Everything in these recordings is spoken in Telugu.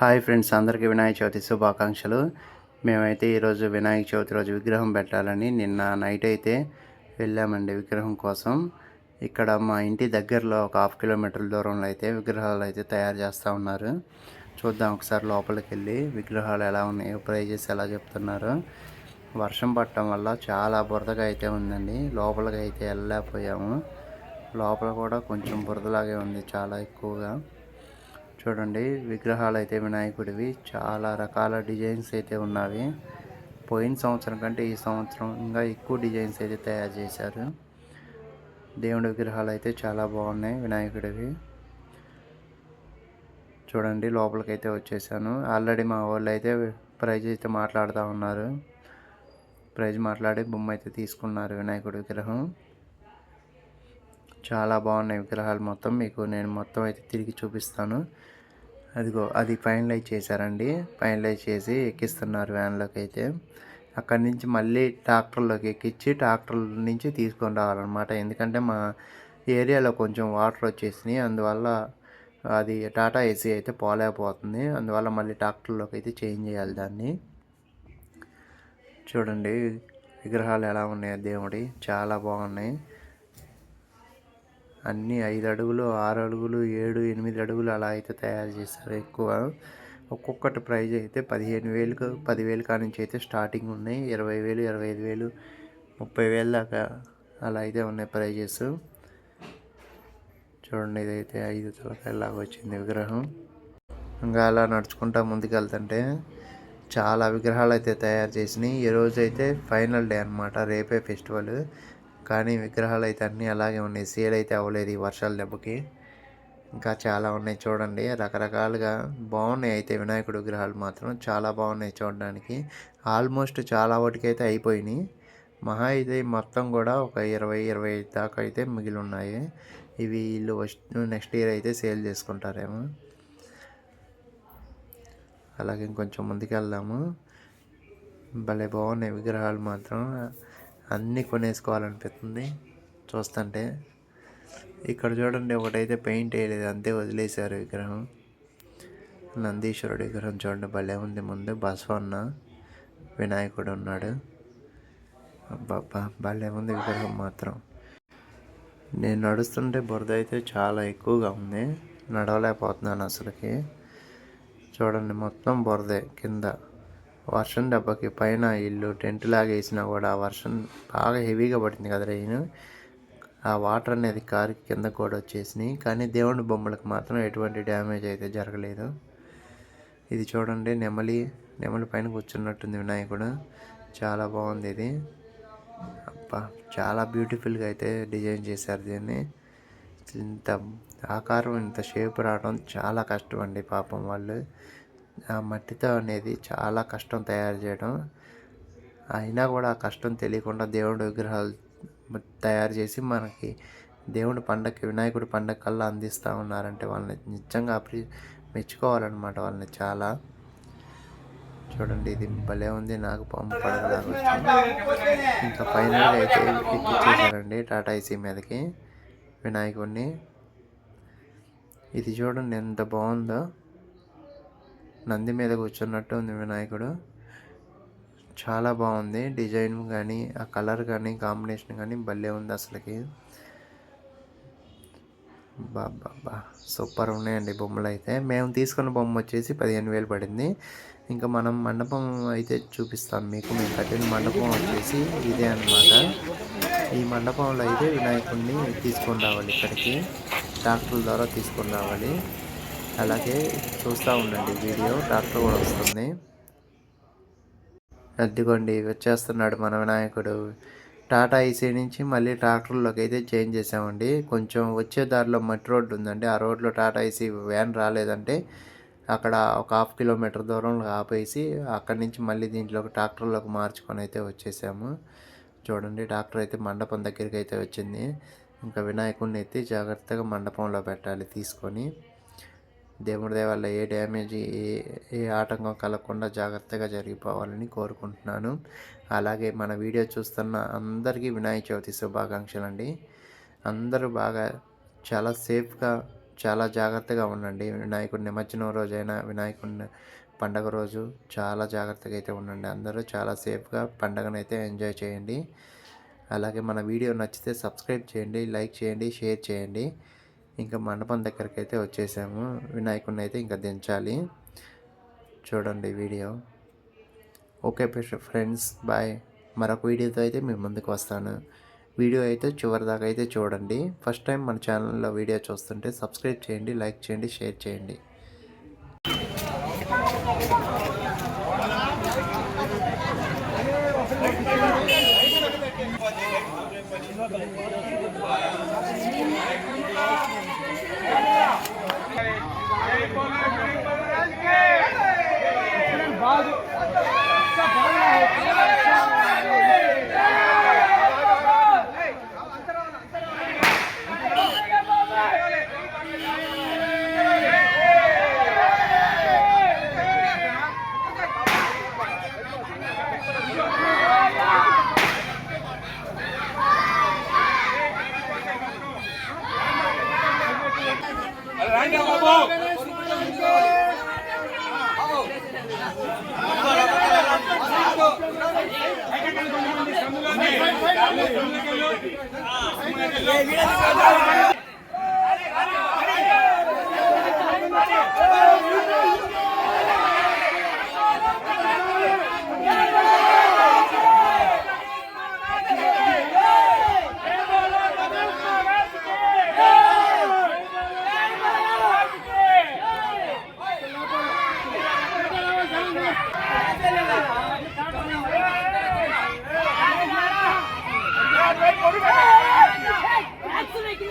హాయ్ ఫ్రెండ్స్ అందరికీ వినాయక చవితి శుభాకాంక్షలు. మేమైతే ఈరోజు వినాయక చవితి రోజు విగ్రహం పెట్టాలని నిన్న నైట్ అయితే వెళ్ళామండి విగ్రహం కోసం. ఇక్కడ మా ఇంటి దగ్గరలో ఒక హాఫ్ కిలోమీటర్ దూరంలో అయితే విగ్రహాలు అయితే తయారు చేస్తూ ఉన్నారు. చూద్దాం ఒకసారి లోపలికి వెళ్ళి విగ్రహాలు ఎలా ఉన్నాయో ప్రైజెస్ ఎలా చెప్తున్నారు. వర్షం పట్టడం వల్ల చాలా బురదగా అయితే ఉందండి. లోపలికి అయితే వెళ్ళలేకపోయాము. లోపల కూడా కొంచెం బురదలాగే ఉంది చాలా ఎక్కువగా. చూడండి విగ్రహాలు అయితే వినాయకుడివి. చాలా రకాల డిజైన్స్ అయితే ఉన్నవి. పోయిన సంవత్సరం కంటే ఈ సంవత్సరం ఇంకా ఎక్కువ డిజైన్స్ అయితే తయారు చేశారు. దేవుడి విగ్రహాలు అయితే చాలా బాగున్నాయి వినాయకుడివి. చూడండి లోపలికి అయితే వచ్చేసాను. ఆల్రెడీ మా వాళ్ళు అయితే ప్రైజ్ అయితే మాట్లాడుతూ ఉన్నారు. ప్రైజ్ మాట్లాడి బొమ్మ అయితే తీసుకున్నారు వినాయకుడి విగ్రహం. చాలా బాగున్నాయి విగ్రహాలు మొత్తం. మీకు నేను మొత్తం అయితే తిరిగి చూపిస్తాను. అదిగో అది ఫైనలైజ్ చేశారండి. ఫైనలైజ్ చేసి ఎక్కిస్తున్నారు వ్యాన్లోకి అయితే. అక్కడి నుంచి మళ్ళీ ట్రాక్టర్లోకి ఎక్కించి ట్రాక్టర్ నుంచి తీసుకొని రావాలన్నమాట. ఎందుకంటే మా ఏరియాలో కొంచెం వాటర్ వచ్చేసినాయి. అందువల్ల అది టాటా ఏసీ అయితే పోలేకపోతుంది. అందువల్ల మళ్ళీ ట్రాక్టర్లోకి అయితే చేంజ్ చేయాలి దాన్ని. చూడండి విగ్రహాలు ఎలా ఉన్నాయో దేవుడి. చాలా బాగున్నాయి. అన్నీ ఐదు అడుగులు ఆరు అడుగులు ఏడు ఎనిమిది అడుగులు అలా అయితే తయారు చేస్తారు ఎక్కువ. ఒక్కొక్కటి ప్రైజ్ అయితే పదిహేను వేలకు పదివేలు కాడ నుంచి అయితే స్టార్టింగ్ ఉన్నాయి. ఇరవై వేలు ఇరవై ఐదు వేలు ముప్పై వేలు దాకా అలా అయితే ఉన్నాయి ప్రైజెస్. చూడండి ఇదైతే ఐదు తలకాయలాగా వచ్చింది విగ్రహం. ఇంకా అలా నడుచుకుంటా ముందుకు వెళ్తుంటే చాలా విగ్రహాలు అయితే తయారు చేసినాయి. ఈరోజు అయితే ఫైనల్ డే అనమాట రేపే ఫెస్టివల్. కానీ విగ్రహాలు అయితే అన్నీ అలాగే ఉన్నాయి. సేల్ అయితే అవ్వలేదు ఈ వర్షాల దెబ్బకి. ఇంకా చాలా ఉన్నాయి చూడండి. రకరకాలుగా బాగున్నాయి అయితే వినాయకుడు విగ్రహాలు మాత్రం. చాలా బాగున్నాయి చూడడానికి. ఆల్మోస్ట్ చాలా వాటికి అయితే అయిపోయినాయి. మహా అయితే మొత్తం కూడా ఒక ఇరవై ఇరవై దాకా అయితే మిగిలి ఉన్నాయి. ఇవి వీళ్ళు నెక్స్ట్ ఇయర్ అయితే సేల్ చేసుకుంటారేమో. అలాగే ఇంకొంచెం ముందుకు వెళ్దాము భలే బాగున్నాయి విగ్రహాలు మాత్రం. అన్నీ కొనేసుకోవాలనిపిస్తుంది. చూస్తుంటే ఇక్కడ చూడండి ఒకటైతే పెయింట్ వేయలేదు అంతే వదిలేశారు విగ్రహం. నందీశ్వరుడు విగ్రహం చూడండి భలే ఉంది. ముందు బసవన్న వినాయకుడు ఉన్నాడు. అబ్బా భలే ఉంది విగ్రహం మాత్రం. నేను నడుస్తుంటే బురద అయితే చాలా ఎక్కువగా ఉంది. నడవలేకపోతున్నాను అసలుకి. చూడండి మొత్తం బురదే కింద. వర్షం దెబ్బకి పైన ఇల్లు టెంట్ లాగా వేసినా కూడా వర్షం బాగా హెవీగా పడింది కదా రెయిన్ ఆ వాటర్ అనేది కారు కింద కూడా వచ్చేసినాయి. కానీ దేవుడి బొమ్మలకు మాత్రం ఎటువంటి డ్యామేజ్ అయితే జరగలేదు. ఇది చూడండి నెమలి నెమలి పైన కూర్చున్నట్టుంది వినాయకుడు. చాలా బాగుంది ఇది. అబ్బా చాలా బ్యూటిఫుల్గా అయితే డిజైన్ చేశారు దీన్ని. ఇంత ఆకారం ఇంత షేప్ రావడం చాలా కష్టం అండి పాపం వాళ్ళు. ఆ మట్టితో అనేది చాలా కష్టం తయారు చేయడం. అయినా కూడా ఆ కష్టం తెలియకుండా దేవుడి విగ్రహాలు తయారు చేసి మనకి దేవుడి పండగకి వినాయకుడి పండగ కల్లా అందిస్తూ ఉన్నారంటే వాళ్ళని నిజంగా అప్రి మెచ్చుకోవాలన్నమాట వాళ్ళని చాలా. చూడండి ఇది భలే ఉంది. నాకు పంపు పడగలాగా ఇంకా ఫైనల్గా అయితే ఎక్కిచ్చేసారండి టాటా ఏసీ మీదకి వినాయకుడిని. ఇది చూడండి ఎంత బాగుందో. నంది మీద కూర్చున్నట్టు ఉంది వినాయకుడు. చాలా బాగుంది. డిజైన్ కానీ ఆ కలర్ కానీ కాంబినేషన్ కానీ భలే ఉంది అసలుకి. బాబా సూపర్ ఉన్నాయండి బొమ్మలు అయితే మేము తీసుకున్న బొమ్మ వచ్చేసి పదిహేను వేలు పడింది. ఇంకా మనం మండపం అయితే చూపిస్తాం మీకు. మేము కట్టిన మండపం వచ్చేసి ఇదే అనమాట ఈ మండపంలో అయితే వినాయకుడిని తీసుకొని రావాలి ఇక్కడికి. డాక్టర్ల ద్వారా తీసుకొని రావాలి. అలాగే చూస్తూ ఉండండి వీడియో డాక్టర్ కూడా వస్తుంది. అదిగోండి వచ్చేస్తున్నాడు మన వినాయకుడు. టాటా ఈసీ నుంచి మళ్ళీ ట్రాక్టర్లోకి అయితే చేంజ్ చేసామండి కొంచెం వచ్చే దారిలో మట్టి రోడ్డు ఉందండి. ఆ రోడ్లో టాటా ఈసీ వ్యాన్ రాలేదంటే అక్కడ ఒక హాఫ్ కిలోమీటర్ దూరంలో ఆపేసి అక్కడి నుంచి మళ్ళీ దీంట్లోకి ట్రాక్టర్లోకి మార్చుకొని అయితే వచ్చేసాము. చూడండి డాక్టర్ అయితే మండపం దగ్గరికి అయితే వచ్చింది. ఇంకా వినాయకుడిని అయితే జాగ్రత్తగా మండపంలో పెట్టాలి తీసుకొని. దేవుడి దేవాల ఏ డ్యామేజ్ ఏ ఏ ఆటంకం కలగకుండా జాగ్రత్తగా జరిగిపోవాలని కోరుకుంటున్నాను. అలాగే మన వీడియో చూస్తున్న అందరికీ వినాయక చవితి శుభాకాంక్షలు అండి అందరూ బాగా చాలా సేఫ్గా చాలా జాగ్రత్తగా ఉండండి. వినాయకుడి నిమజ్జనం రోజైనా వినాయకుడిని పండగ రోజు చాలా జాగ్రత్తగా అయితే ఉండండి. అందరూ చాలా సేఫ్గా పండగనైతే ఎంజాయ్ చేయండి. అలాగే మన వీడియో నచ్చితే సబ్స్క్రైబ్ చేయండి లైక్ చేయండి షేర్ చేయండి. ఇంకా మండపం దగ్గరికి అయితే వచ్చేసాము. వినాయకుడిని అయితే ఇంకా దించాలి. చూడండి వీడియో. Okay friends bye. మరొక వీడియోతో అయితే మీ ముందుకు వస్తాను. వీడియో అయితే చివరి దాకా అయితే చూడండి. ఫస్ట్ టైం మన ఛానల్లో వీడియో చూస్తుంటే సబ్స్క్రైబ్ చేయండి లైక్ చేయండి షేర్ చేయండి. Thank you. Thank you. Everybody! దగ్గర.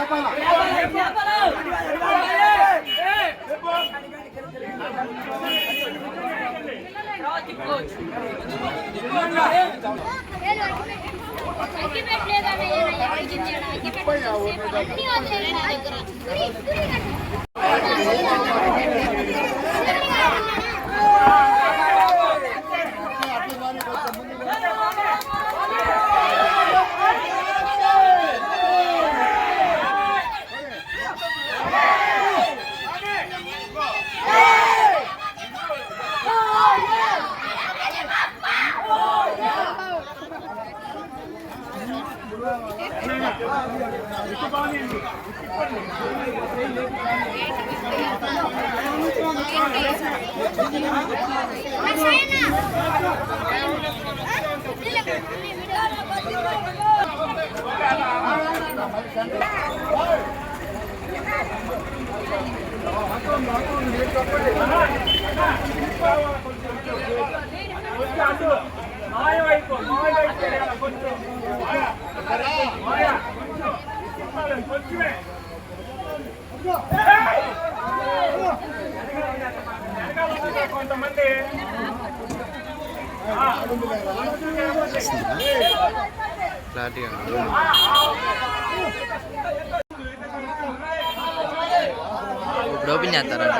ఉరి, ఉరి కట్టు. కొంతమంది క్లారిటీగా ఇప్పుడు ఓపెన్ చేస్తారంట